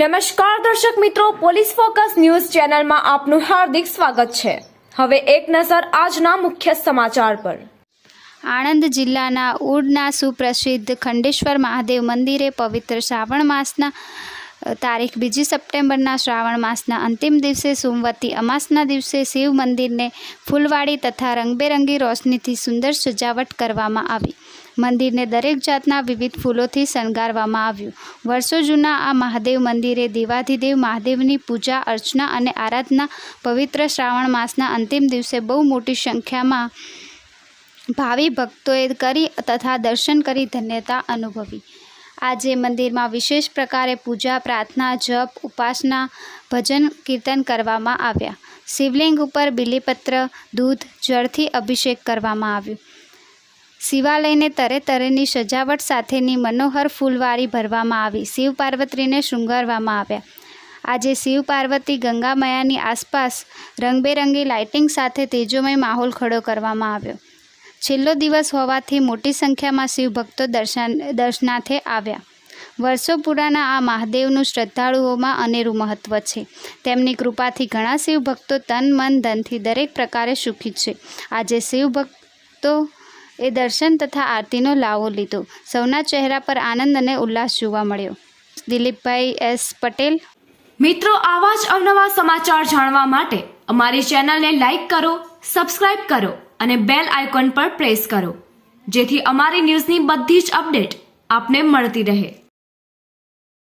નમસ્કાર દર્શક મિત્રો, પોલીસ ફોકસ ન્યૂઝ ચેનલમાં આપનું હાર્દિક સ્વાગત છે. હવે એક નજર આજના મુખ્ય સમાચાર પર. આણંદ જિલ્લાના ઉડના સુપ્રસિદ્ધ ખંડેશ્વર મહાદેવ મંદિરે પવિત્ર શ્રાવણ માસના તારીખ બીજી સપ્ટેમ્બરના શ્રાવણ માસના અંતિમ દિવસે સોમવતી અમાસના દિવસે શિવ મંદિરને ફૂલવાડી તથા રંગબેરંગી રોશનીથી સુંદર સજાવટ કરવામાં આવી. મંદિરને દરેક જાતના વિવિધ ફૂલોથી શણગારવામાં આવ્યું. વર્ષો જૂના આ મહાદેવ મંદિરે દેવાધિદેવ મહાદેવની પૂજા, અર્ચના અને આરાધના પવિત્ર શ્રાવણ માસના અંતિમ દિવસે બહુ મોટી સંખ્યામાં ભાવિ ભક્તોએ કરી તથા દર્શન કરી ધન્યતા અનુભવી. આજે મંદિરમાં વિશેષ પ્રકારે પૂજા, પ્રાર્થના, જપ, ઉપાસના, ભજન, કીર્તન કરવામાં આવ્યા. શિવલિંગ ઉપર બિલીપત્ર, દૂધ, જળથી અભિષેક કરવામાં આવ્યો. શિવાલયને તરે તરેની સજાવટ સાથેની મનોહર ફૂલવારી ભરવામાં આવી. શિવ પાર્વતીને શૃંગારવામાં આવ્યા. આજે શિવ પાર્વતી ગંગામયાની આસપાસ રંગબેરંગી લાઇટિંગ સાથે તેજોમય માહોલ ખડો કરવામાં આવ્યો. છેલ્લો દિવસ હોવાથી મોટી સંખ્યામાં શિવભક્તો દર્શન, દર્શનાર્થે આવ્યા. વર્ષો પુરાના આ મહાદેવનું શ્રદ્ધાળુઓમાં અનેરું મહત્ત્વ છે. તેમની કૃપાથી ઘણા શિવભક્તો તન, મન, ધનથી દરેક પ્રકારે સુખી છે. આજે શિવ ભક્તો એ દર્શન તથા આરતીનો લાવો લીધો. સૌના ચહેરા પર આનંદ અને ઉલ્લાસ જોવા મળ્યો. દિલીપભાઈ એસ પટેલ. મિત્રો, આવા જ અવનવા સમાચાર જાણવા માટે અમારી ચેનલને લાઈક કરો, સબસ્ક્રાઇબ કરો અને બેલ આઇકોન પર પ્રેસ કરો. જેથી અમારી ન્યૂઝની બધી જ અપડેટ આપને મળતી રહે.